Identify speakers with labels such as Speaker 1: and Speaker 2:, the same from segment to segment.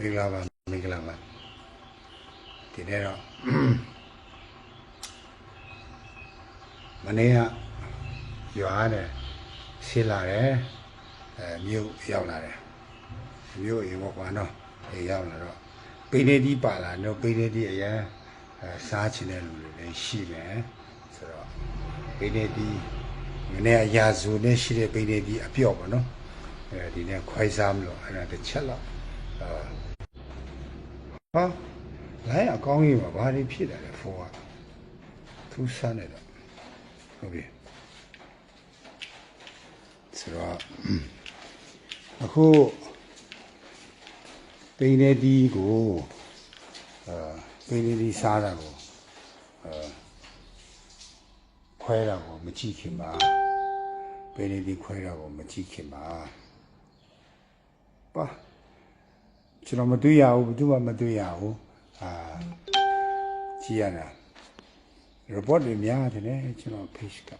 Speaker 1: မင်္ဂလာပါမင်္ဂလာပါဒီနေ့တော့မနေ့ကရွာနဲ့ရှင်းလာတယ်အဲမြို့ရောက်လာတယ်မြို့ရေဘောကွာနော်အေးရောက်လာတော့ပိနေဒီပါလာတော့ပိနေဒီအရင်အဲစားချင်တဲ့လူတွေလည်းရှိမယ်ဆိုတော့ပိနေဒီမနေ့ကရာဇူနဲ့ရှိတဲ့ပိနေဒီအပြော့ပါနော်အဲဒီနေ့ခွိုင်းစားမလို့အဲ့ဒါတစ်ချက်တော့အာ ဟာလိုင်းအကောင်းကြီးမှာဘာတွေဖြစ်လာလဲဖိုးကသူဆန်းနေတော့ဟုတ်ပြီဆိုတော့အခုပိနေဒီကိုအာပိနေဒီစားတာကိုအာခွဲတာကိုမကြည့်ခင်ပါပိနေဒီခွဲတာကိုမကြည့်ခင်ပါပါ ကျွန်တော်မတွေ့ရဘူးဘယ်သူမှမတွေ့ရဘူးအာကြည့်ရတာ report တွေများတယ်လေကျွန်တော် page ကအဲ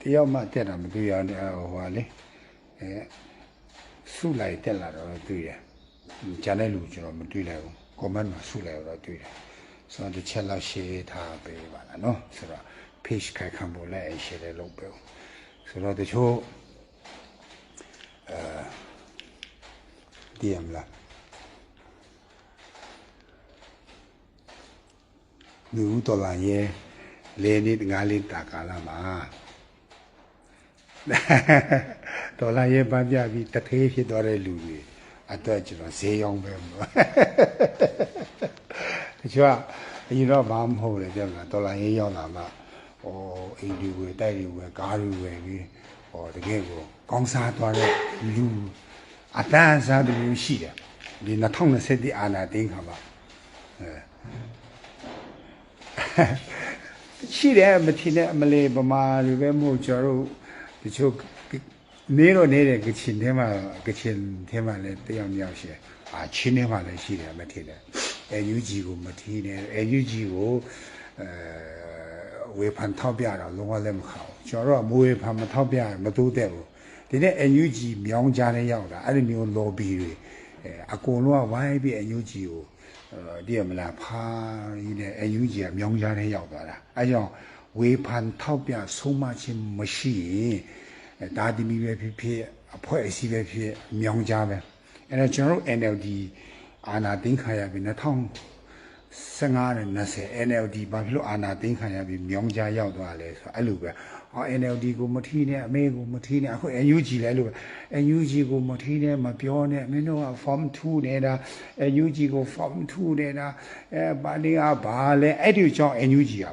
Speaker 1: တယောက်မှတက်တာမတွေ့ရဘူးဟိုဟာလေအဲစုလိုက်တက်လာတော့တွေ့တယ်ဂျန်တဲ့လူကျွန်တော်မတွေ့လိုက်ဘူး comment မှာစုလိုက်တော့တွေ့တယ်ဆိုတော့တစ်ချက်လောက် share ထားပေးပါလားเนาะဆိုတော့ page ခိုင်ခံဖို့လည်း share လည်းလုပ်ပေးဦးဆိုတော့တချို့ တည်ရမလားလူဦးတော်လာရဲ့လေနေငါးလေးတာကာလာမှာတော်လာရဲ့ပန်းပြပြီးတထေးဖြစ်သွားတဲ့လူတွေအတွက်ကျွန်တော်ဈေးရောင်းပဲမလို့တချို့ကအရင်တော့ဘာမှမဟုတ်လေပြောမှာတော်လာရဲ့ရောက်လာမှဟိုအိမ်ဒီဝယ်တိုက်တွေဝယ်ကားတွေဝယ်ပြီး ဟောတကယ်ကိုကောင်းစားသွားတဲ့လူအတန်းစားတူရှိတယ်ဒီ2020အာနာတင်းခါမှာအဲရှိတယ်မထင်နဲ့အမလေးဗမာတွေပဲမို့ကျွန်တော်တို့တချို့နေတော့နေတဲ့ကချင်ထဲမှာကချင်ထဲမှာလည်းတယောက်မြောက်ရှိတယ်အာချင်းထဲမှာလည်းရှိတယ်မထင်နဲ့အဲ UG ကိုမထင်နဲ့အဲ UG ကိုအဲဝေဖန်ထောက်ပြတာလုံးဝလည်းမခအောင် ကျွန်တော်တို့ကမဝေဖန်မထောက်ပြရင်မတိုးတဲ့ဘူးဒီနေ့ NUG မြောင်းကြားထဲရောက်တာအဲ့ဒီမျိုး lobby တွေအဲအကုန်လုံးကဝိုင်းပြီး NUG ကိုအဲဒီရမလားဖားကြီးနဲ့ NUG ကမြောင်းကြားထဲရောက်သွားတာအဲကြောင့်ဝေဖန်ထောက်ပြဆုံးမခြင်းမရှိရင်အဲဒါဒီမီပဲဖြစ်ဖြစ်အဖွဲ့အစည်းပဲဖြစ်ဖြစ်မြောင်းကြားပဲအဲ့ဒါကျွန်တော်တို့ NLD အာနာသိန်းခါရပြီ2015နဲ့20 NLD ဘာဖြစ်လို့အာနာသိန်းခါရပြီမြောင်းကြားရောက်သွားလဲဆိုတော့အဲ့လိုပဲ အော် NLD ကိုမထီးနဲ့အမေကိုမထီးနဲ့အခု NUG လဲလို့ NUG ကိုမထီးနဲ့မပြောနဲ့မင်းတို့က form 2နေတာ NUG ကို form 2နေတာအဲဘာလေးကဘာလဲအဲ့ဒီကြောင့် NUG က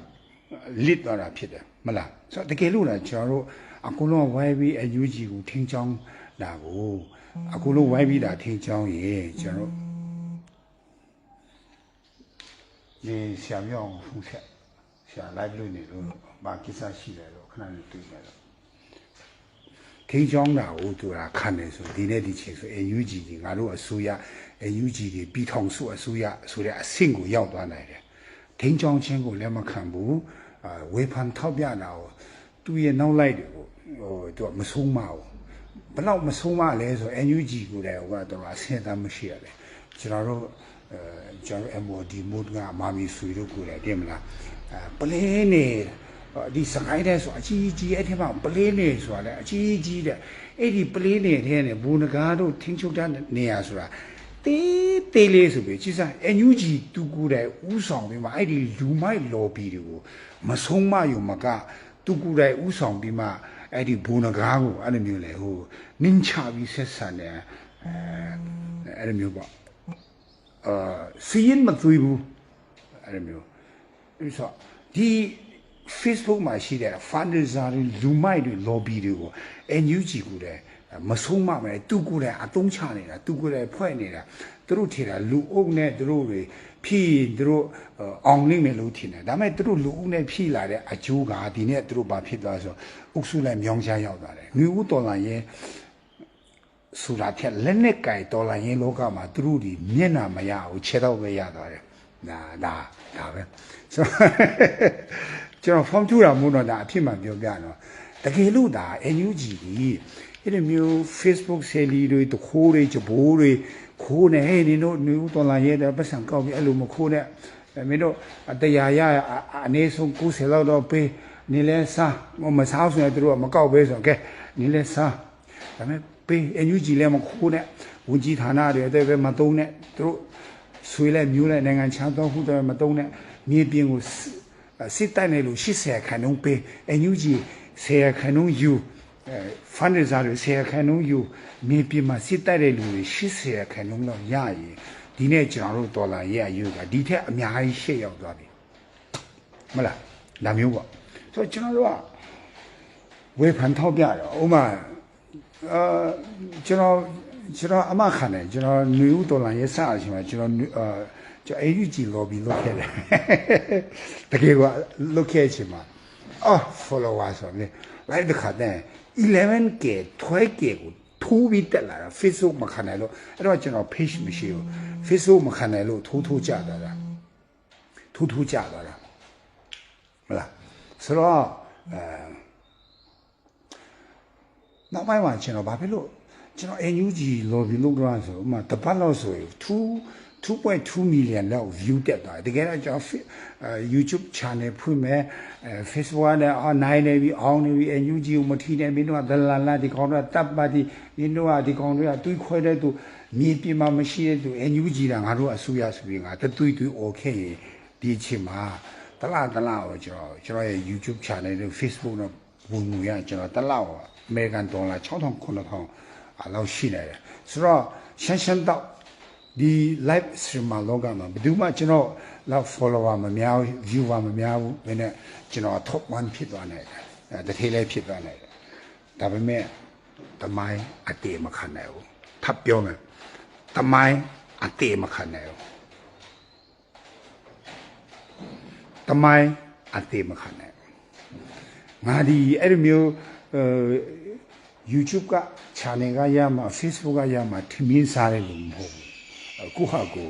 Speaker 1: လစ်သွားတာဖြစ်တယ်မလားဆိုတော့တကယ်လို့လားကျွန်တော်တို့အကုန်လုံးဝိုင်းပြီး NUG ကိုထင်းချောင်းတာကိုအကုန်လုံးဝိုင်းပြီးတာထင်းချောင်းရေကျွန်တော်တို့ဒီဆရာမြောင်ဖုန်ဆက်ဆရာ live လုပ်နေလို့ဘာကိစ္စရှိလဲလို့ ခဏလေးတွေ့နေတော့ထင်းချောင်းတာကိုသူကခံနေဆိုဒီနေ့ဒီချိန်ဆို AUG ကြီးငါတို့အစိုးရ AUG တွေပြည်ထောင်စုအစိုးရဆိုတဲ့အဆင့်ကိုရောက်သွားနိုင်တယ်ထင်းချောင်းချင်းကိုလည်းမခံဘူးအာဝေဖန်ထောက်ပြတာကိုသူ့ရဲ့နောက်လိုက်တွေကိုဟိုသူကမဆုံးမဘူးဘလောက်မဆုံးမလဲဆို NUG ကိုလည်းဟိုကတော့အဆင့်အတန်းမရှိရတယ်ကျွန်တော်တို့အဲကျွန်တော် MOD mode ကမာမီဆွေတို့ကိုလည်းတင်မလားအဲပလင်းနေ ဒီစကိုင်းတဲ့ဆိုအကြီးကြီးအဲ့ဒီမှာပလင်းနေဆိုတာလေအကြီးကြီးတဲ့အဲ့ဒီပလင်းနေတဲ့နဲ့ဘူနကားတို့ထင်းချုပ်တဲ့နေရာဆိုတာတေးတေးလေးဆိုပြီးကြည်စား NUG တူကူတဲ့ဥဆောင်ပြီးမှအဲ့ဒီလူမိုက် lobby တွေကိုမဆုံးမယုံမကတူကူတဲ့ဥဆောင်ပြီးမှအဲ့ဒီဘူနကားကိုအဲ့လိုမျိုးလေဟိုနင်းချပြီးဆက်ဆံတယ်အဲအဲ့လိုမျိုးပေါ့အာစီရင်မသွေးဘူးအဲ့လိုမျိုးအဲ့ဆိုဒီ Facebook မှာရှိတဲ့ fundraiser တွေလူမိုက်တွေ lobby တွေကို NUG ကိုလည်းမဆုံးမမယ်သူကိုယ်လည်းအတုံးချနေတာသူကိုယ်လည်းဖွဲ့နေတာသူတို့ထေတာလူအုပ်နဲ့သူတို့တွေဖြီးသူတို့အောင်လိမ့်မယ်လို့ထင်တယ်ဒါပေမဲ့သူတို့လူအုပ်နဲ့ဖြီးလာတဲ့အကျိုးကဒီနေ့သူတို့ဘာဖြစ်သွားဆိုအုပ်စုလိုက်မြောင်းချရောက်သွားတယ်ငွေဦးတော်လာရင်ဆိုတာထက်လက်နဲ့ကြိုက်တော်လာရင်လောကမှာသူတို့ဒီမျက်နှာမရဘူးခြေတော့ပဲရသွားတယ်ဒါဒါဒါပဲဆို ကျွန်တော် form 2တာမို့တော့ဒါအဖြစ်မှပြောပြတော့တကယ်လို့ဒါ NUG ဒီအဲ့ဒီမျိုး Facebook ဆယ်လီတွေတခိုးတွေကြဘိုးတွေခိုးနေဟဲ့နင်တို့နူတော်လာရဲတဲ့ပတ်စံကောက်ပြီးအဲ့လိုမခိုးနဲ့မင်းတို့တရားရအနည်းဆုံး90လောက်တော့ပေးနေလဲစားမစားဆိုရင်တို့ကမကောက်ပဲဆိုတော့ကဲနေလဲစားဒါပေမဲ့ပေးအန်ယူဂျီလည်းမခိုးနဲ့ဝန်ကြီးဌာနတွေအဲ့ဒါပဲမသုံးနဲ့တို့ဆွေးလဲမျိုးလဲနိုင်ငံချမ်းသောဟုတော့မသုံးနဲ့မြေပြင်ကို စစ်တိုက်နေလို့80ခန်းလုံးပေးအန်ယူဂျီ10ခန်းလုံးယူအဲဖန်ရဇာတွေ10ခန်းလုံးယူမြေပြင်မှာစစ်တိုက်တဲ့လူတွေ80ခန်းလုံးလောက်ရရင်ဒီနေ့ကျွန်တော်တို့ဒေါ်လာရယူကဒီထက်အများကြီးရှေ့ရောက်သွားပြီမလားဒါမျိုးပေါ့ဆိုတော့ကျွန်တော်တို့ကဝေဖန်ထောက်ပြတော့ဥမာအာကျွန်တော်ကျွန်တော်အမခံတယ်ကျွန်တော်ຫນွေဦးဒေါ်လာရဲ့စအချိန်မှာကျွန်တော်အာ ကျွန်တော် AUG lobby လုပ်ခဲ့တယ်တကယ်ကလုပ်ခဲ့အချိန်မှာအော် follower ဆိုတော့လေလိုက်တဲ့ခါတဲ့ 11k 12k ကိုထိုးပြီးတက်လာတာ Facebook မခံနိုင်လို့အဲ့တော့ကျွန်တော် page မရှိဘူး Facebook မခံနိုင်လို့ထိုးထိုးကြတာလားထိုးထိုးကြတာလားမလားဆိုတော့အဲနောက်ပိုင်းမှာကျွန်တော်ဘာဖြစ်လို့ကျွန်တော် NUG lobby လုပ်တော့ဆိုဥမာတပတ်လောက်ဆိုရင်2 2.2 million လောက် view တက်သွားတယ်တကယ်တော့ကျွန်တော် YouTube channel ဖွင့်မယ် Facebook နဲ့ online နေပြီးအောင်းနေပြီး NUG ကိုမထီနေမင်းတို့ကဒလာလာဒီကောင်တော့တပ်ပါတီမင်းတို့ကဒီကောင်တွေကတွေးခွဲတဲ့သူမြေပြင်မှာမရှိတဲ့သူ NUG တာငါတို့အစိုးရဆိုပြီးငါတတွေးတွေးအော်ခဲ့ရင်ဒီအချိန်မှာတလားတလားကိုကျွန်တော်ကျွန်တော်ရဲ့ YouTube channel နဲ့ Facebook နဲ့ဝင်ငွေရကျွန်တော်တလားကိုအမေရိကန်ဒေါ်လာ6000 9000အလောက်ရှိနေတယ်ဆိုတော့ရှမ်းရှမ်းတော့ ဒီ live stream မှာလောကမှာဘယ်သူမှကျွန်တော်လောက် follower မများဘူး viewer မများဘူးဘယ်နဲ့ကျွန်တော် top 1ဖြစ်သွားနိုင်တယ်အဲတထေးလေးဖြစ်သွားနိုင်တယ်ဒါပေမဲ့တမိုင်းအတေမခံနိုင်ဘူးထပ်ပြောမယ်တမိုင်းအတေမခံနိုင်ဘူးတမိုင်းအတေမခံနိုင်ငါဒီအဲ့ဒီမျိုးအဲ YouTube က channel ကရမှာ Facebook ကရမှာထမင်းစားတယ်လို့မဟုတ်ဘူး အခုဟာကို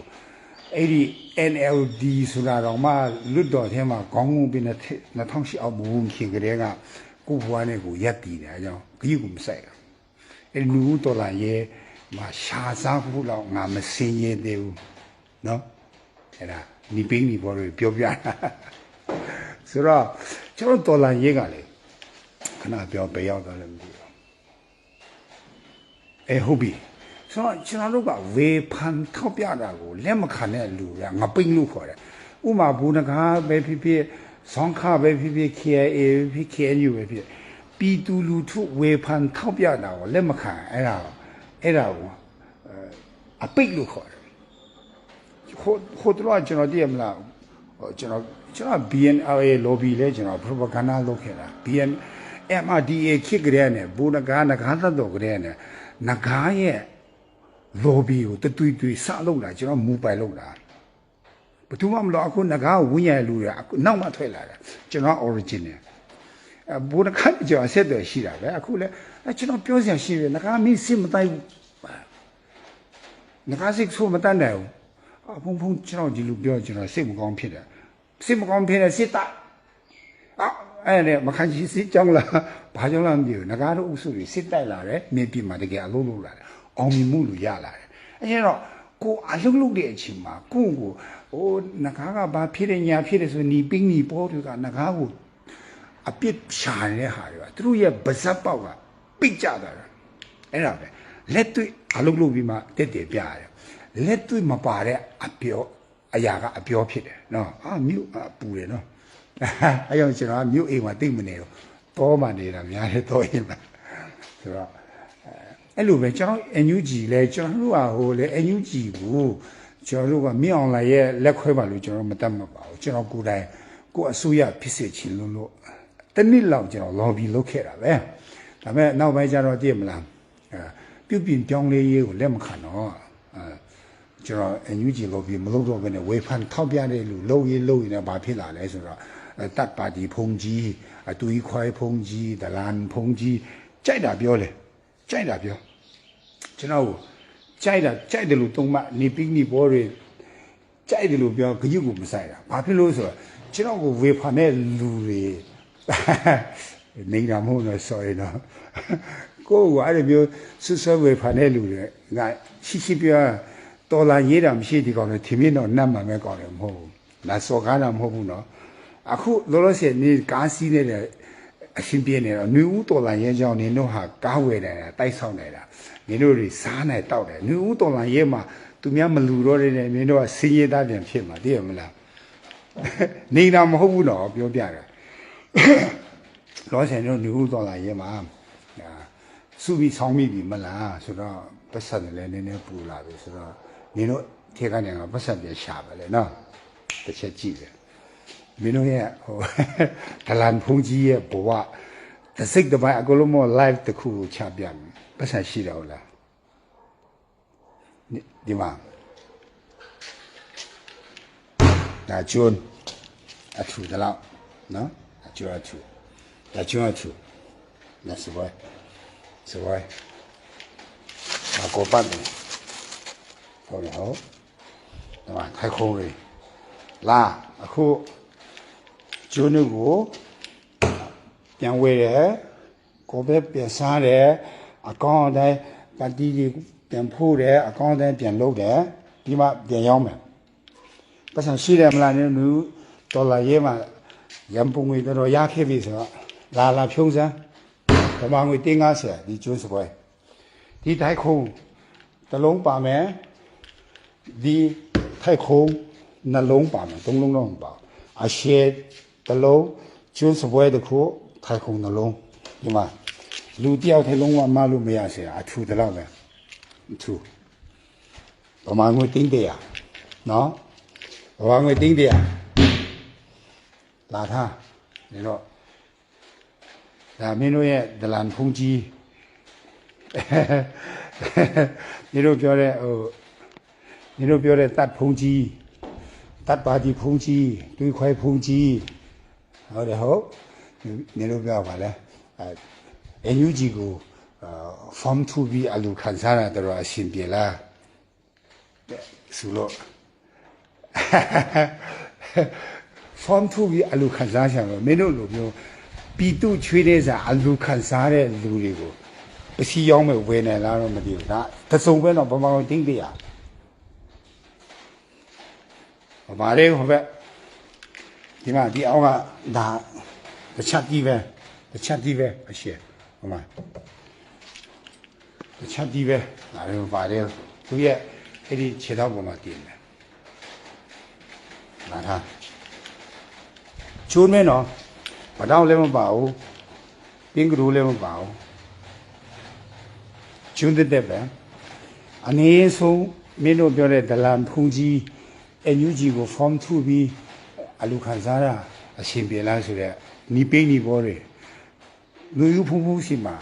Speaker 1: အဲ့ဒီ NLD ဆိုတာတော့မှလွတ်တော်ထဲမှာခေါင်းငုံပြနေ2008အောက်ဘုံခင်ကလေးကကိုဘွားနဲ့ကိုရက်တည်တယ်အကြောင်းဂရုကိုမစိုက်ဘူးအဲ့နူတော်လာရဲ့မှာရှာစားဖို့တော့ငါမစင်ရသေးဘူးเนาะအဲ့ဒါဒီပင်းဒီဘော်တွေပြောပြတာဆိုတော့ကျွန်တော်တော်လာရေးကလေခဏပြောဘယ်ရောက်သွားလဲမသိဘူးအဲဟုတ်ပြီ ဆိုတော့ကျွန်တော်တို့ကဝေဖန်ထောက်ပြတာကိုလက်မခံတဲ့လူကငပိတ်လို့ခေါ်တယ်ဥမာဘူနကားပဲဖြစ်ဖြစ်ဆောင်းခပဲဖြစ်ဖြစ် KIA ပဲဖြစ် KNU ပဲဖြစ်ပြည်သူလူထုဝေဖန်ထောက်ပြတာကိုလက်မခံအဲ့ဒါအဲ့ဒါကိုအပိတ်လို့ခေါ်တယ်ဟိုဟိုတော့ကျွန်တော်တည်မလားကျွန်တော်ကျွန်တော် BNRA lobby လဲကျွန်တော် propaganda လုပ်ခဲ့တာ BN MRDA ခေတ်ကလေးနဲ့ဘူနကားနဂါသတ်တော်ကလေးနဲ့နဂါရဲ့ lobby ကိုတသွေးသွေးစလုပ်လာကျွန်တော်မူပိုင်လုပ်လာဘယ်သူမှမလို့အခုငကားဝင်းရလူတွေအခုနောက်မှထွက်လာတာကျွန်တော် original အဘူနခတ်ကျွန်တော်ဆက်တယ်ရှိတာပဲအခုလဲကျွန်တော်ပြောစရာရှိတယ်ငကားမင်းစစ်မတိုင်းဘူးငကားစစ်ဆိုမတတ်နိုင်ဘူးအဖုံဖုံကျွန်တော်ဒီလိုပြောကျွန်တော်စိတ်မကောင်းဖြစ်တယ်စိတ်မကောင်းဖြစ်တဲ့စစ်တာအဲ့ဒါမခန့်ကြီးစစ်ကြောင်းလားဘာကြောင့်လဲမသိဘူးငကားတို့အုပ်စုတွေစစ်တိုက်လာတယ်မြေပြင်မှာတကယ်အလုံးလုံးလာတယ် အောင်မြင်မှုလူရလာတယ်အဲကျတော့ကိုအလုံးလုံးတဲ့အချိန်မှာကိုကိုဟိုငကားကဘာဖြစ်တယ်ညာဖြစ်တယ်ဆိုနီပင်းနီပေါ်တွေကငကားကိုအပြစ်ရှာနေတဲ့ဟာတွေကသူတို့ရဲ့ဗဇက်ပေါက်ကပိတ်ကြတာအဲ့ဒါပဲလက်တွေ့အလုံးလုံးပြီးမှတက်တယ်ပြရတယ်လက်တွေ့မပါတဲ့အပြောအရာကအပြောဖြစ်တယ်နော်အာမြို့ပူတယ်နော်အဲကြောင့်ကျွန်တော်မြို့အိမ်မှာတိတ်မနေတော့တောမှနေတာများတယ်တောအိမ်မှာဆိုတော့ အဲ့လိုပဲကျွန်တော် NUG လဲကျွန်တော်တို့ကဟိုလေ NUG ကိုကျွန်တော်တို့ကမြင့်အောင်လာရဲ့လက်ခွဲပါလို့ကျွန်တော်မတတ်မှတ်ပါဘူးကျွန်တော်ကိုယ်တိုင်ကိုအစိုးရဖြစ်စေချင်လို့လို့တနည်းလောက်ကျွန်တော် lobby လုပ်ခဲ့တာပဲဒါပေမဲ့နောက်ပိုင်းကျတော့သိရမလားအဲပြုပြင်ပြောင်းလဲရေးကိုလက်မခံတော့အဲကျွန်တော် NUG lobby မလုပ်တော့ဘဲနဲ့ဝေဖန်ထောက်ပြတဲ့လူလုပ်ရေးလုပ်ရင်လည်းဘာဖြစ်လာလဲဆိုတော့တတ်ပါတီဖုန်ကြီးအတူကြီးခွဲဖုန်ကြီးဒလန်ဖုန်ကြီးကြိုက်တာပြောလေ ကြိုက်တာပြောကျွန်တော်ကြိုက်တာကြိုက်တယ်လို့သုံးမနေပိနေဘောတွေကြိုက်တယ်လို့ပြောဂရုကိုမဆိုင်တာဘာဖြစ်လို့ဆိုတော့ကျွန်တော်ကိုဝေဖန်တဲ့လူတွေနေတာမဟုတ်တော့ sorry နော်ကိုယ့်ကိုအဲ့လိုမျိုးဆွဆွဲဝေဖန်တဲ့လူတွေငါရှိရှိပြောတော်လာရေးတာမရှိဒီကောင်လေထင်မြင်တော့နတ်မှမဲကောင်လေမဟုတ်ဘူးဒါစော်ကားတာမဟုတ်ဘူးနော်အခုလောလောဆယ်နေကားစီးနေတဲ့ အရှင်ပြင်းနေတော့နှွေဦးတော်လာရဲကြောင်းနေတို့ဟာကားဝယ်နေတာတိုက်ဆောင်နေတာနေတို့တွေစားနေတောက်တယ်နှွေဦးတော်လာရဲမှာသူများမလူတော့တဲ့နေတို့ကစင်းရသားပြန်ဖြစ်မှာသိရမလားနေတာမဟုတ်ဘူးတော့ပြောပြတာလောဆယ်တို့နှွေဦးတော်လာရဲမှာဒါစုပြီးဆောင်းမိပြီမလားဆိုတော့ပတ်ဆက်တယ်လည်းနည်းနည်းပူလာပြီဆိုတော့နေတို့ထေကနေကပတ်ဆက်ပြန်ရှာပါလေနော်တစ်ချက်ကြည့်တယ် မင်းတို့ရဲ့ဟိုဒလန်ဖုန်ကြီးရဲ့ဘဝတစ်စိတ်တစ်ပိုင်းအကုန်လုံးမ live တစ်ခုကိုချပြမယ်ပတ်စံရှိတယ်ဟုတ်လားဒီဒီမှာဒါကျွန်းအထူတလောက်နော်အကျွန်းအထူဒါကျွန်းအထူဒါစပွဲစပွဲအကောပတ်တယ်ဟုတ်တယ်ဟုတ်ဒီမှာထိုက်ခုံးလေးလာအခု ကျိုးနုကိုပြန်ဝဲတယ်ကိုပဲပြန်စားတယ်အကောင့်အတိုင်းပတိကြီးပြန်ဖို့တယ်အကောင့်အတိုင်းပြန်လုပ်တယ်ဒီမှာပြန်ရောက်မယ်ပတ်စံရှိတယ်မလားနူဒေါ်လာရေးမှာရန်ပုံငွေတော်တော်ရခဲ့ပြီဆိုတော့လာလာဖြုံးစမ်းဓမ္မငွေ350ဒီကျွန်းစပွဲဒီတိုက်ခုံးတစ်လုံးပါမယ်ဒီထိုက်ခုံးနှလုံးပါမယ်သုံးလုံးတော့မပါဘူးအရှေ့ တစ်လုံးကျွန်းစပွဲတစ်ခုခိုင်ခုံနှလုံးဒီမှာလူတယောက်ထဲလုံးဝမလို့မရဆရာအထူတလောက်ပဲအထူဗမာငွေတင်းတရာနော်ဗမာငွေတင်းတရာလာထားနေတော့ဒါမင်းတို့ရဲ့ဒလန်ဖုန်ကြီးညီတို့ပြောတဲ့ဟိုညီတို့ပြောတဲ့တတ်ဖုန်ကြီးတတ်ပါတီဖုန်ကြီးတွေးခွဲဖုန်ကြီး ဟုတ်တယ်ဟုတ်ဒီတို့ပြောပါလေအဲအန်ယူဂျီကိုအာ form 2ပြီးအလူခံစားရတော့အရှင်ပြေလားဆိုလို့ form 2ပြီးအလူခံစားချင်တော့မင်းတို့လိုမျိုးပီတုချွေးတဲ့စာအလူခံစားတဲ့လူတွေကိုပစီရောင်းမဲ့ဝယ်နေလားတော့မသိဘူးဒါသစုံပဲတော့ဘာမှမသိသေးရဘာလဲဟိုဘက် ဒီမှာဒီအောက်ကဒါတစ်ချက်ကြီးပဲတစ်ချက်ကြီးပဲအရှေ့ဟိုမှာတစ်ချက်ကြီးပဲဒါလည်းပါတယ်သူရဲ့အဲ့ဒီခြေထောက်ပေါ်မှာတည်တယ်လာထားချိုးမဲနော်မတောင်းလည်းမပါဘူးပင်းကလေးလည်းမပါဘူးကျွန်းတက်တက်ပဲအနည်းဆုံးမင်းတို့ပြောတဲ့ဒလန်ဖုန်ကြီးအန်ယူဂျီကို form 2ပြီး အလူခံစားတာအရှင်ပြေလားဆိုတဲ့နီးပိန်းနီဘောတွေလူယူဖုန်ဖုန်ရှိမှာ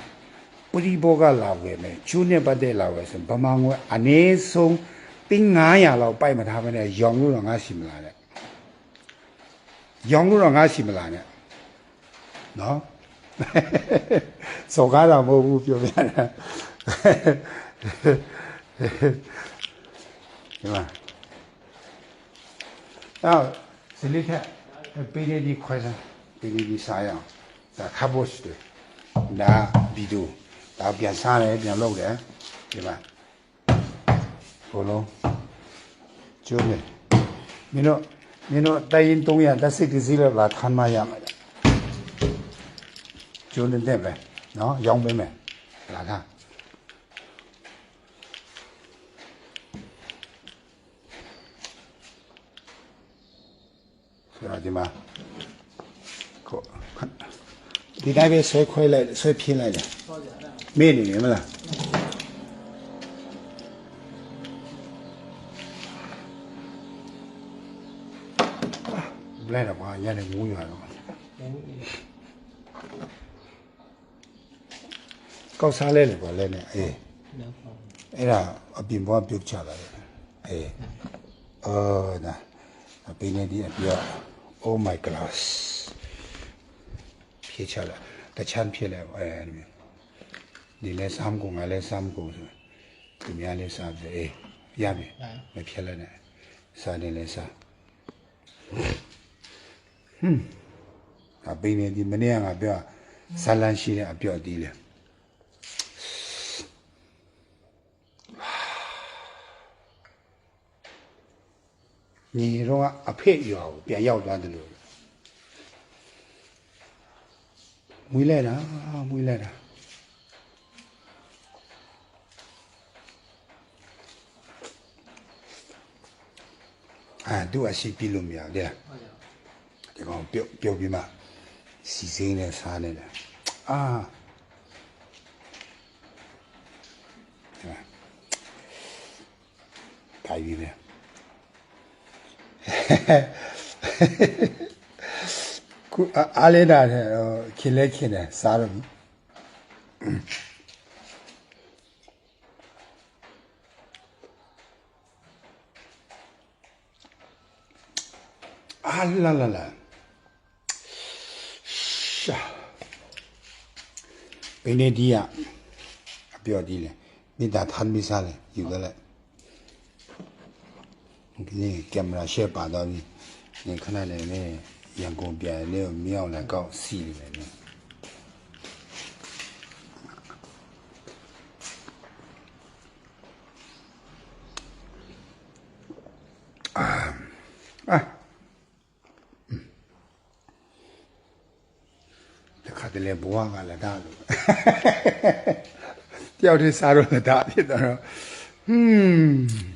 Speaker 1: ပရိဘောကလာဝယ်မယ်ကျွန်းနဲ့ပတ်သက်လာဝယ်ဆိုဗမာငွေအနည်းဆုံးတင်း900လောက်ပိုက်မထားဘဲနဲ့ရောင်လို့တော့ငါရှိမလားတဲ့ရောင်လို့တော့ငါရှိမလားနဲ့နော်စော်ကားတာမဟုတ်ဘူးပြောပြတာဒီမှာအော် စလိခက်ပေးရဒီခွဲစမ်းပေးရဒီစားရအောင်ဒါခဘုတ်တယ်ဒါဗီဒီယိုဒါပြန်စားတယ်ပြန်လုပ်တယ်ဒီမှာဘလုံးကျိုးနေမင်းတို့မင်းတို့တိုင်300တက်စစ်ကစီလောက်လာခံမရမှာကျိုးနေတဲ့ပဲနော်ရောင်းပေးမယ်လာတာဆိုတော့ ဒီမှာကိုဒီတိုင်းပဲဆွဲခွဲလိုက်ဆွဲပြင်းလိုက်တယ်မေ့နေနေမလားဘလဲတော့ဘာညနေငိုးရတော့ကောက်စားလဲလေပေါ့လဲနဲ့အေးအဲ့ဒါအပြင်ဘွားပြုတ်ချလာတယ်အေးအော်ဒါအပင်းနေဒီအပြော oh my glass ဖြေချလာတချမ်းဖြစ်လဲပေါ့အဲ့ဒီဒီလဲစမ်းကုန်ငါလဲစမ်းကုန်ဆိုသူများလဲစားတယ်အေးရပြီမဖြစ်လဲနဲ့စားတယ်လဲစားအပင်းနေဒီမနေ့ကငါပြောဇာလန်ရှိတဲ့အပြော့တီးလေ ညီတော့ကအဖေရွာကိုပြန်ရောက်သွားတယ်လို့မွေးလိုက်တာမွေးလိုက်တာအာသူအရှိပြီလို့မရဘူးတဲ့ဒီကောင်ပြုတ်ပြုတ်ပြီးမှစီစိမ့်နဲ့စားနေတယ်အာတိုင်ပြီလေ ခုအာအားလေးတာတဲ့ဟိုခင်လဲခင်တယ်စားတော့ပြီအာလာလာလာရှာဘယ်နေဒီရအပြော်ဒီလေမိသားထမ်းပြီးစားလေယူတယ်လေ ဒီနေ့ကင်မရာရှေ့ပါတော့ပြီနေခဏလေးနဲ့ရန်ကုန်ပြန်နေမြောက်လည်းကောက်စီနေတယ်နော်အာတခါတလေဘဝကလည်းဒါလို့တယောက်တည်းစားတော့လည်းဒါဖြစ်တော့ဟွန်း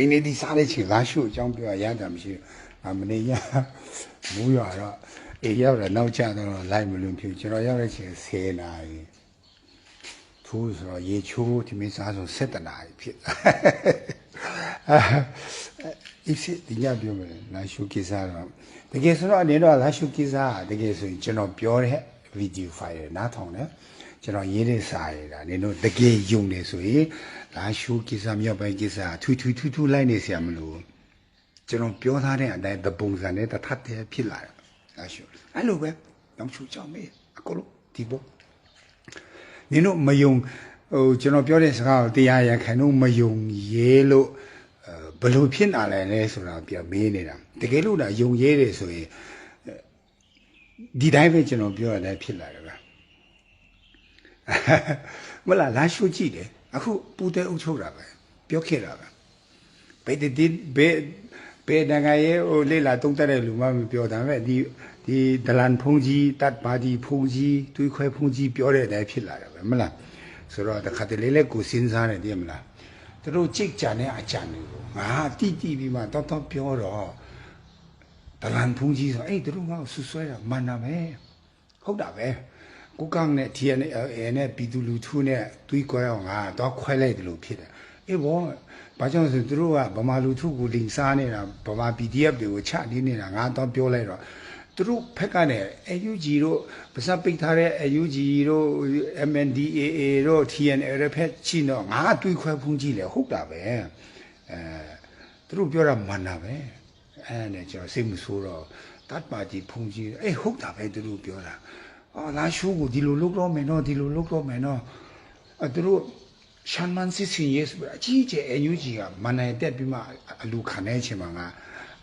Speaker 1: အဲ့ဒါဘိနေဒီစားတဲ့ချိန်လာရှုအကြောင်းပြောရတာမရှိဘူး။အမနေရမူးရတော့အေးရောက်တော့နောက်ကျတော့လိုက်မလွန်ဖြစ်ကျွန်တော်ရောက်တဲ့ချိန်10နာရီထိုးဆိုတော့ရေချိုးဒီမင်းစားဆို7နာရီဖြစ်အစ်စစ်ဒီညပြောမယ်လာရှုကိစ္စတော့တကယ်ဆိုတော့အနေတော့လာရှုကိစ္စကတကယ်ဆိုရင်ကျွန်တော်ပြောတဲ့ဗီဒီယိုဖိုင်နားထောင်တယ် ကျွန်တော်ရေးတဲ့စာရည်ဒါနင်တို့တကယ်ယုံနေဆိုရင်လာရှုကိစ္စမြောက်ပိုင်းကိစ္စထူးထူးထူးထူးလိုက်နေစရာမလိုကျွန်တော်ပြောထားတဲ့အတိုင်းသပုံစံနဲ့တထပ်တည်းဖြစ်လာတာလာရှုအဲ့လိုပဲတောင်ချူကြောင့်မေးအကုန်လုံးဒီပေါ့နင်တို့မယုံဟိုကျွန်တော်ပြောတဲ့စကားကိုတရားရခိုင်တို့မယုံရဲလို့ဘလို့ဖြစ်လာလဲလဲဆိုတာပြမေးနေတာတကယ်လို့ဒါယုံရဲတယ်ဆိုရင်ဒီတိုင်းပဲကျွန်တော်ပြောရတဲ့ဖြစ်လာတယ် မလားလာရှုကြည့်တယ်အခုပူတဲ့အုပ်ချုပ်တာပဲပြောခဲ့တာပဲဘယ်ဒီဘယ်ဘယ်တန်ခါရဲ့ဟိုလေးလာတုံးတက်တဲ့လူမှမပြောတာပဲဒီဒီဒလန်ဖုန်ကြီးတတ်ပါဒီဖုန်ကြီးတွေးခွဲဖုန်ကြီးပြောတဲ့အတိုင်းဖြစ်လာတယ်ပဲမလားဆိုတော့တခါတလေလေကိုစဉ်းစားနေတယ်မလားသူတို့ကြိတ်ကြံတဲ့အကြံတွေကိုငါတိတိပြီးမှတော့တော့ပြောတော့ဒလန်ဖုန်ကြီးဆိုအဲ့သူတို့ငါ့ကိုဆူဆွဲတာမှန်တာပဲဟုတ်တာပဲ ကိုကောင်းနဲ့ DNA နဲ့ပြည်သူလူထုနဲ့တွေးကြအောင်ငါတော့ခွဲလိုက်တယ်လို့ဖြစ်တယ်အေးဘောဘာကြောင့်ဆိုသူတို့ကဗမာလူထုကိုလိန်စားနေတာဗမာ PDF တွေကိုချနေနေတာငါတော့ပြောလိုက်တော့သူတို့ဖက်ကနေ AUG တို့ပါစပ်ပိတ်ထားတဲ့ AUG တို့ MNDAA တို့ TNL ဖက်ချိတော့ငါတွေးခွဲဖုန်ကြည့်လေဟုတ်တာပဲအဲသူတို့ပြောတာမှန်တာပဲအဲနဲ့ကျွန်တော်စိတ်မဆိုးတော့တတ်ပါကြီးဖုန်ကြီးအေးဟုတ်တာပဲသူတို့ပြောတာ အော်လာရှုကိုဒီလိုလုပ်တော့မယ်နော်ဒီလိုလုပ်တော့မယ်နော်အဲသူတို့ရှမ်းမန်စစ်စင်ရေးဆိုပြီးအကြီးကျယ် NUG ကမန်နိုင်တက်ပြီးမှအလူခံနေချင်မှာငါ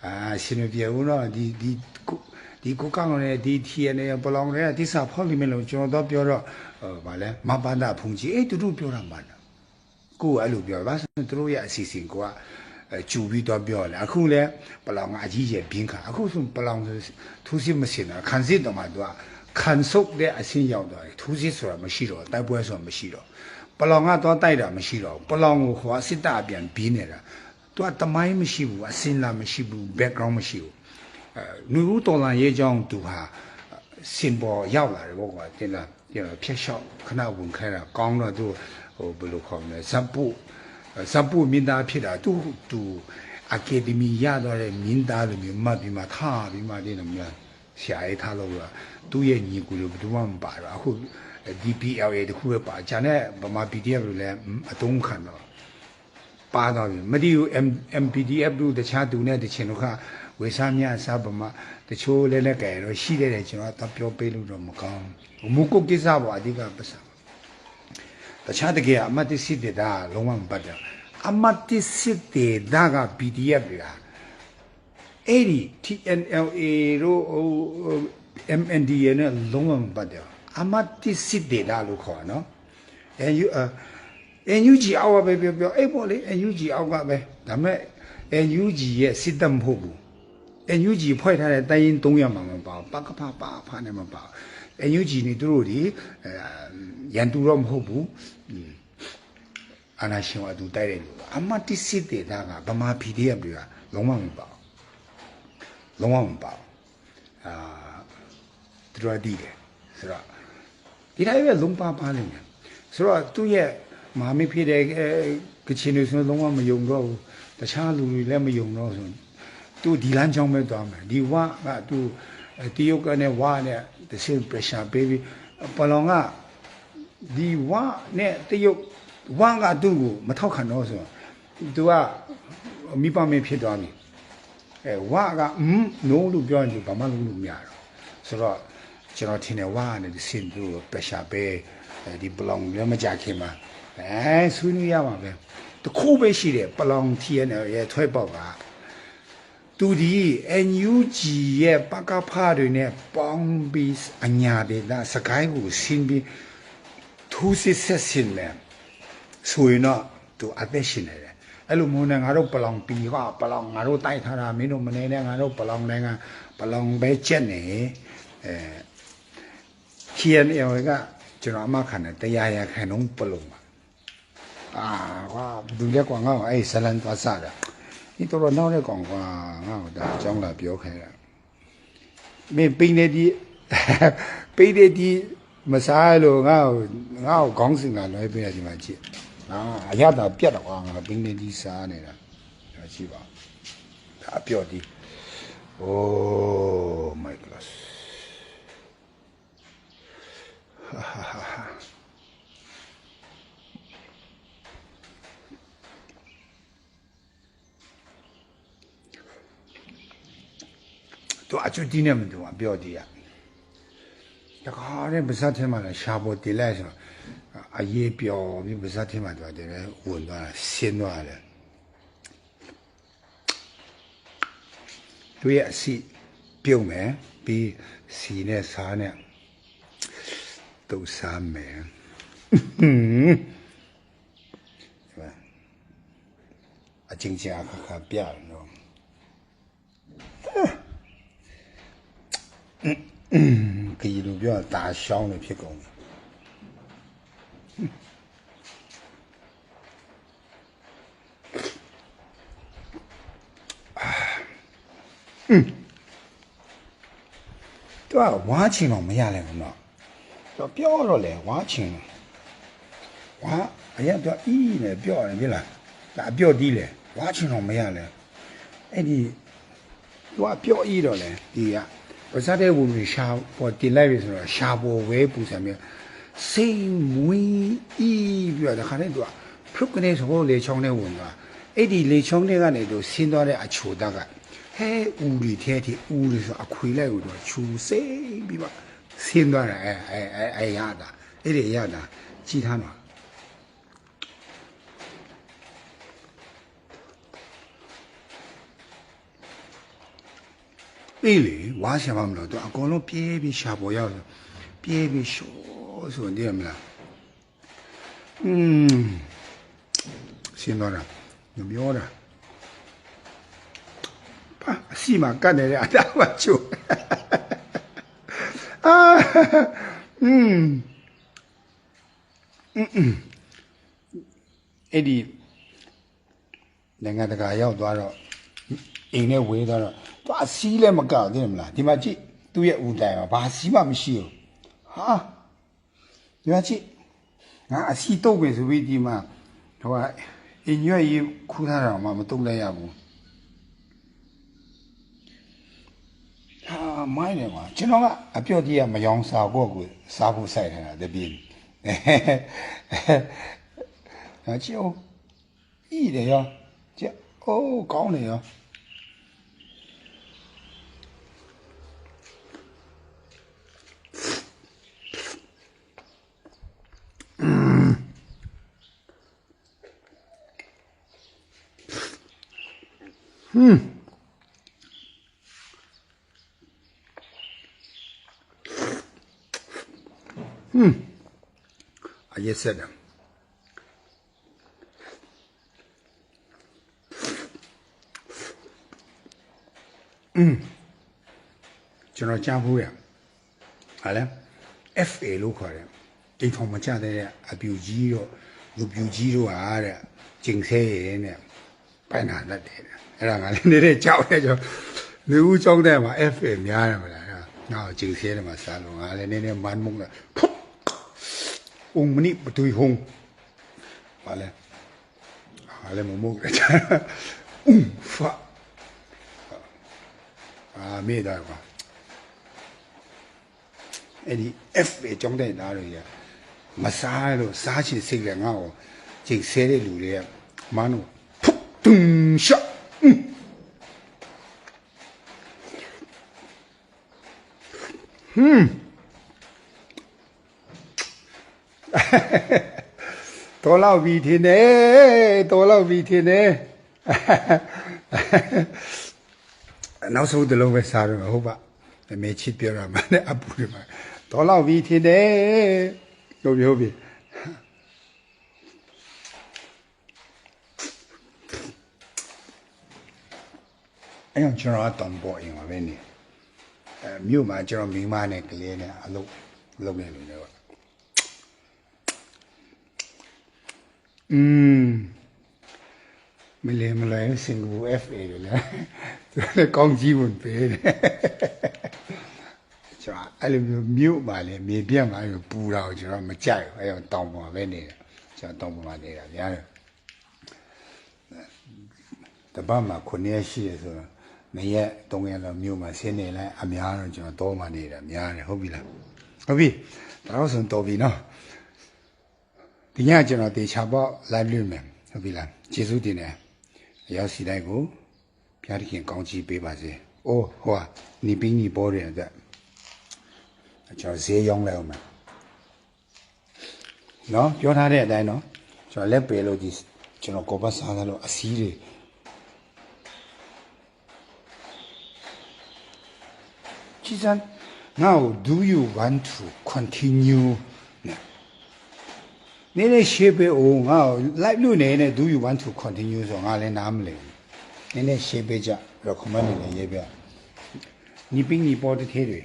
Speaker 1: အာရှင်မပြေဘူးနော်ဒီဒီဒီကိုကောင်းလည်းဒီ TN ပလောင်လည်းတိစာဖောက်လိမ့်မယ်လို့ကျွန်တော်တော့ပြောတော့ဟိုဗာလဲမပန်းတာဖုန်ကြီးအေးသူတို့ပြောတာမှန်တာကိုကအဲ့လိုပြောပါဆိုသူတို့ရဲ့အစီအစဉ်ကိုကအဲကျူပြီးတော့ပြောတယ်အခုလဲပလောင်ကအကြီးကျယ်ဘင်းခါအခုဆိုပလောင်ဆိုထူးစစ်မစင်တာခံစစ်တော့မှသူက ခံဆုပ်တဲ့အဆင့်ရောက်သွားတယ်ထူးစစ်ဆိုတာမရှိတော့တိုက်ပွဲဆိုတာမရှိတော့ပလောင်ကတော့တိုက်တာမရှိတော့ပလောင်ကိုဟိုစစ်တပ်အပြန်ဘင်းနေတာသူကတမိုင်းမရှိဘူးအစင်လာမရှိဘူး background မရှိဘူးအဲလူဦးတော်လာရေးကြောင်းသူဟာစင်ပေါ်ရောက်လာတယ်ဘောကွာတင်လားတင်လားဖြက်လျှောက်ခဏဝင်ခဲတာကောင်းတော့သူဟိုဘယ်လိုခေါ်မလဲဇပ်ပုဇပ်ပုမင်းသားဖြစ်တာသူသူအကယ်ဒမီရတော့တဲ့မင်းသားလိုမျိုးမှတ်ပြီးမှထားပြီးမှတင်တယ်များဆရာရေးထားလို့က သူ့ရဲ့ညီကူလိုဘယ်သူမှမပါတော့အခု DPL ရဲ့တခုပဲပါဂျာနဲ့ဗမာ PDF လို့လည်းအတုံးခံတော့ပါတော့ပြီမတိဘူး MPDF လို့တခြားသူနဲ့တချင်တို့ကဝေစားမြစားဗမာတချို့လဲလက်ကဲတော့ရှိတဲ့တယ်ကျွန်တော်တော့ပြောပေးလို့တော့မကောင်းဘူးမူကုတ်ကိစ္စပေါ့အဓိကပတ်စံတခြားတကယ်အမတ်တစီတဲ့ဒါလုံးဝမပတ်တယ်အမတ်တစ်စစ်တေဒါက PDF တွေဟာအဲ့ဒီ TNLA တို့ဟို MNDA နဲ့လုံးဝမပတ်တယ်အမတ်တစ်စစ်တေဒါလို့ခေါ်နော် NU အ NUG အောက်ကပဲပြောပြောအဲ့ပေါ့လေ NUG အောက်ကပဲဒါပေမဲ့ NUG ရဲ့စစ်တပ်မဟုတ်ဘူး NUG ဖွဲ့ထားတဲ့တိုင်းရင်း300မှာမပါဘူးပကဖပါဖာနဲ့မပါဘူး NUG နေသူတို့ဒီအဲရန်သူတော့မဟုတ်ဘူးအာနာရှင်ဝါသူတိုက်တဲ့လူအမတိစစ်တေတာကဗမာ PDF တွေကလုံးဝမပါဘူးလုံးဝမပါဘူးအာ သူတို့ဒီတယ်ဆိုတော့ဒီတိုင်းပဲလုံးပါပါလိမ့်မယ်ဆိုတော့သူ့ရဲ့မဟာမိတ်ဖြစ်တဲ့ကချင်တွေဆိုလုံးဝမယုံတော့ဘူးတခြားလူတွေလည်းမယုံတော့ဆိုသူဒီလမ်းကြောင်းပဲသွားမယ်ဒီဝကသူတရုတ်ကနဲ့ဝနဲ့တစင် pressure ပေးပြီးပလောင်ကဒီဝနဲ့တရုတ်ဝကသူ့ကိုမထောက်ခံတော့ဆိုသူကမိပမင်းဖြစ်သွားပြီအဲဝကအမ်နိုးလို့ပြောရင်ဘာမှလုပ်လို့မရတော့ဆိုတော့ ကျွန်တော်ထင်တယ်ဝနဲ့ဒီစင်သူ့ကို pressure ပေးဒီပလောင်လည်းမကြခင်မှာအဲဆွေးနွေးရမှာပဲတခုပဲရှိတယ်ပလောင် TNL ရဲ့ထွဲပေါက်ကသူဒီ NUG ရဲ့ပကဖတွေနဲ့ပေါင်းပြီးအညာဒေသစကိုင်းကိုဆင်းပြီးထူးစစ်ဆက်ဆင်းမယ်ဆိုရင်တော့သူအသက်ရှင်နေတယ်အဲ့လိုမျိုးနဲ့ငါတို့ပလောင်ပီကပလောင်ငါတို့တိုက်ထားတာမင်းတို့မနေနဲ့ငါတို့ပလောင်နိုင်ငံပလောင်ပဲချက်နေအဲ KNL ကကျွန်တော်အမခံတယ်တရားရခံတော့ပလုံပါအာကွာဒူလက်ကွာငါ့အဲ့ဇလန်သွားစားတာဒီတော်တော်နောက်တဲ့ကောင်ကွာငါ့ကိုဒါအကြောင်းလာပြောခိုင်းတာမင်းပိနေဒီပိနေဒီမစားလို့ငါ့ကိုငါ့ကိုခေါင်းစဉ်ကလွှဲပေးရဒီမှာကြည့်ဟာအရသာပြတ်တော့ကွာငါပိနေဒီစားနေတာဒါကြည့်ပါဒါအပြော့ဒီ Oh my god ဟာဟာဟာဟာသူအချွတ်ကြီးနဲ့မတူဘူးပြောကြည့်ရတခါတဲ့ပါဇက်ထဲမှာလည်းရှာပေါ်တင်လိုက်ဆိုအရေးပြော်ပြီးပါဇက်ထဲမှာတော့တယ်ဝင်သွားတာဆင်းသွားတယ်သူရဲ့အစီပြုံးမယ်ပြီးစီနဲ့စားနဲ့ တူစားမယ်ဟွန်းအချင်းချင်းအခါခါပြတယ်နော်ကီလိုပြောတာရှောင်းနေဖြစ်ကုန်တယ်သူကဝါချင် တော့ပြောတော့လေဝါချင်ဝါအရင်တော့အီးနဲ့ပြောရတယ်မြင်လားဒါအပြော့တီးလေဝါချင်တော့မရလဲအဲ့ဒီသူကပြောအီးတော့လေဒီကပါစားတဲ့ဝင်ရှာပေါ်တင်လိုက်ပြီဆိုတော့ရှာပေါ်ဝဲပူဆံမြဲစိတ်မွေးအီးပြီးတော့ဒါခါနဲ့သူကဖုတ်ကနေဆိုလေချောင်းနဲ့ဝင်သွားအဲ့ဒီလေချောင်းတွေကနေသူဆင်းသွားတဲ့အချိုတက်ကဟဲဦးတွေထဲထဲဦးတွေဆိုအခွေလိုက်ကိုတော့ချူစိတ်ပြီးပါ ဆင်းသွားတာအဲအဲအဲအဲရတာအဲ့ဒီရတာကြည်ထားတော့အေးလေဝါရှာမမလို့သူအကုန်လုံးပြေးပြီးရှာပေါ်ရောက်တယ်ပြေးပြီးရှော့ဆိုနေရမလားอืมရှင်းတော့တာမပြောတာပါအစီမကတ်နေတဲ့အတားမချိုးအာ อืมอืมအဲ့ဒီနိုင်ငံတကာရောက်သွားတော့အိမ်နဲ့ဝေးသွားတော့သူအစီးလည်းမကောက်သိတယ်မလားဒီမှာကြည့်သူ့ရဲ့ဦးတိုင်မှာဘာစီးမှမရှိဘူးဟာဒီမှာကြည့်ငါအစီးတုတ်ပဲဆိုပြီးဒီမှာဟိုကအင်ရွက်ကြီးခူးထားတာမှမတုတ်လိုက်ရဘူး ဟာမိုင်းတယ်ကွာကျွန်တော်ကအပြော့ကြီးကမယောင်စာဖို့ကိုစားဖို့စိုက်ထားတာတပြင်းဟာကြည့်အောင်ဤတယ်ရောကြည့်အိုးကောင်းတယ်ရောဟ ရက်ဆက်တယ်อืมကျွန်တော်ကြားဖို့ရဟာလဲ FA လို့ခေါ်တယ်အိမ်ထောင်မကြတဲ့အပြူကြီးတော့လူပြူကြီးတော့ဟာတဲ့ကျင်ဆဲရဲနဲ့ပိုင်နာတတ်တယ်တဲ့အဲ့ဒါကလည်းနေတဲ့ကြောက်တဲ့ကြောင့်လူဦးကြောင်းတဲ့မှာ FA များတယ်မလားငါကျင်ဆဲတယ်မှာစားလို့ငါလည်းနည်းနည်းမန်းမုန်းတယ်ဖုတ် အုံမနိပတူဟုံဟာလဲဟာလဲမမုန်းတယ်အုံဖာအာမေးတာကွာအဲ့ဒီ F ပဲကြောင်းတဲ့သားတွေရမစားလို့စားချင်စိတ်ကငါ့ကိုချိန်ဆဲတဲ့လူတွေကမန်းတို့ဖုတ်တုံရှော့ဟွန်း တော်လောက်ပြီးထင်တယ်တော်လောက်ပြီးထင်တယ်နောက်ဆုံးတစ်လုံးပဲစားရမှာဟုတ်ပါအမေချစ်ပြောရမှာနဲ့အပူတွေမှာတော်လောက်ပြီးထင်တယ်ဟုတ်ပြီဟုတ်ပြီအဲ့တော့ကျွန်တော်ကတောင်ပေါ်ရင်ပါပဲနေအဲမြို့မှာကျွန်တော်မိန်းမနဲ့ကလေးနဲ့အလုပ်လုပ်နေလို့လည်း อืมမလဲမလဲစင်ကာပူ FA လေသူလည်းကောင်းကြီးဝင်ပေးတယ်ကျွန်တော်အဲ့လိုမျိုးမြို့မှာလေမြေပြတ်မှာပူတာကိုကျွန်တော်မကြိုက်ဘူးအဲ့တော့တောင်ပေါ်ပဲနေတယ်ကျွန်တော်တောင်ပေါ်မှာနေတာများတယ်တပတ်မှာ9ရက်ရှိရဆိုတော့နှစ်ရက်3ရက်လောက်မြို့မှာဆင်းနေလိုက်အများတော့ကျွန်တော်တောမှာနေတာများတယ်ဟုတ်ပြီလားဟုတ်ပြီဒါတော့ဆိုတော်ပြီနော် ဒီညကျွန်တော်တေချာပေါ့ live လွှင့်မယ်ဟုတ်ပြီလားကျေးဇူးတင်တယ်အရောက်စီတိုင်းကိုဘုရားသခင်ကောင်းချီးပေးပါစေ။အိုးဟိုဟာနီပင်းနီပေါ်တဲ့အတွက်ကျွန်တော်ဈေးရောင်းလိုက်အောင်မယ်။နော်ပြောထားတဲ့အတိုင်းနော်ကျွန်တော်လက်ပေလို့ဒီကျွန်တော်ကောပတ်စားသလိုအစည်းတွေကြည်စမ်း now do you want to continue နဲ့ နည်းနည်းရှေ့ပေးအောင်ငါ့ကို live လို့နေနဲ့ do you want to continue ဆိုငါလည်းနားမလည်ဘူးနည်းနည်းရှေ့ပေးကြ recommend နေလည်းရေးပြညီပင်းညီပေါ်တဲ့ထဲတွေ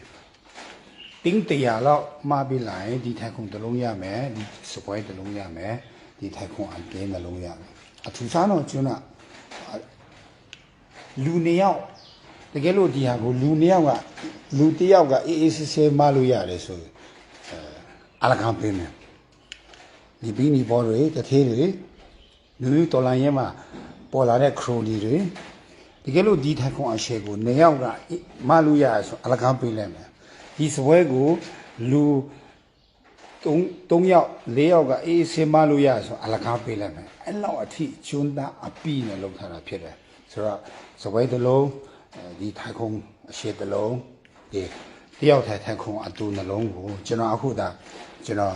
Speaker 1: တင်းတရာလောက်မှားပြီးလာရင်ဒီထိုင်ခုံတစ်လုံးရမယ်ဒီစပွဲတစ်လုံးရမယ်ဒီထိုင်ခုံအကင်းတစ်လုံးရမယ်အထူးစားတော့ကျွန်းကလူနှစ်ယောက်တကယ်လို့ဒီဟာကိုလူနှစ်ယောက်ကလူတစ်ယောက်ကအေးအေးဆေးဆေးမလို့ရတယ်ဆိုရင်အဲအလကားပေးမယ် ဒီဘီနီဘောတွေတသေးတွေလူလူတော်လိုင်းရဲမှာပေါ်လာတဲ့ခရိုနီတွေတကယ်လို့ဒီထိုင်ခွန်အရှေကိုနေယောက်ကမလူရဆိုအလကားပေးလိုက်မယ်ဒီစပွဲကိုလူ3 3ယောက်4ယောက်ကအေးဆေးမလို့ရဆိုအလကားပေးလိုက်မယ်အဲ့လောက်အထိကျွန်းသားအပီနဲ့လောက်ထားတာဖြစ်တယ်ဆိုတော့စပွဲတစ်လုံးအဲဒီထိုင်ခွန်အရှေတစ်လုံးဒီတယောက်ထိုင်ထိုင်ခွန်အတူနှလုံးကိုကျွန်တော်အခုဒါကျွန်တော်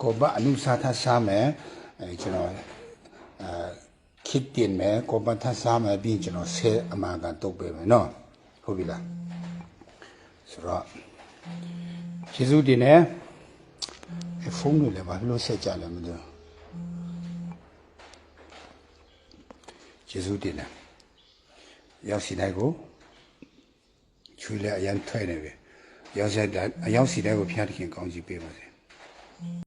Speaker 1: ကိုဘအနုစာသစားမယ်အဲကျွန်တော်အဲခစ်တင်မယ်ကိုဘသစားမယ်ပြီးကျွန်တော်ဆဲအမှန်ကန်တုတ်ပေးမယ်နော်ဟုတ်ပြီလားဆိုတော့ယေရှုတင်နေဖုန်းတွေလည်းဘာလို့ဆက်ကြလဲမသိဘူးယေရှုတင်နေရောက်စီတိုင်းကိုချွေးလဲအရန်ထွက်နေပြီရောက်စီတိုင်းအရောက်စီတိုင်းကိုဖျားသခင်ကောင်းကြီးပေးပါစေ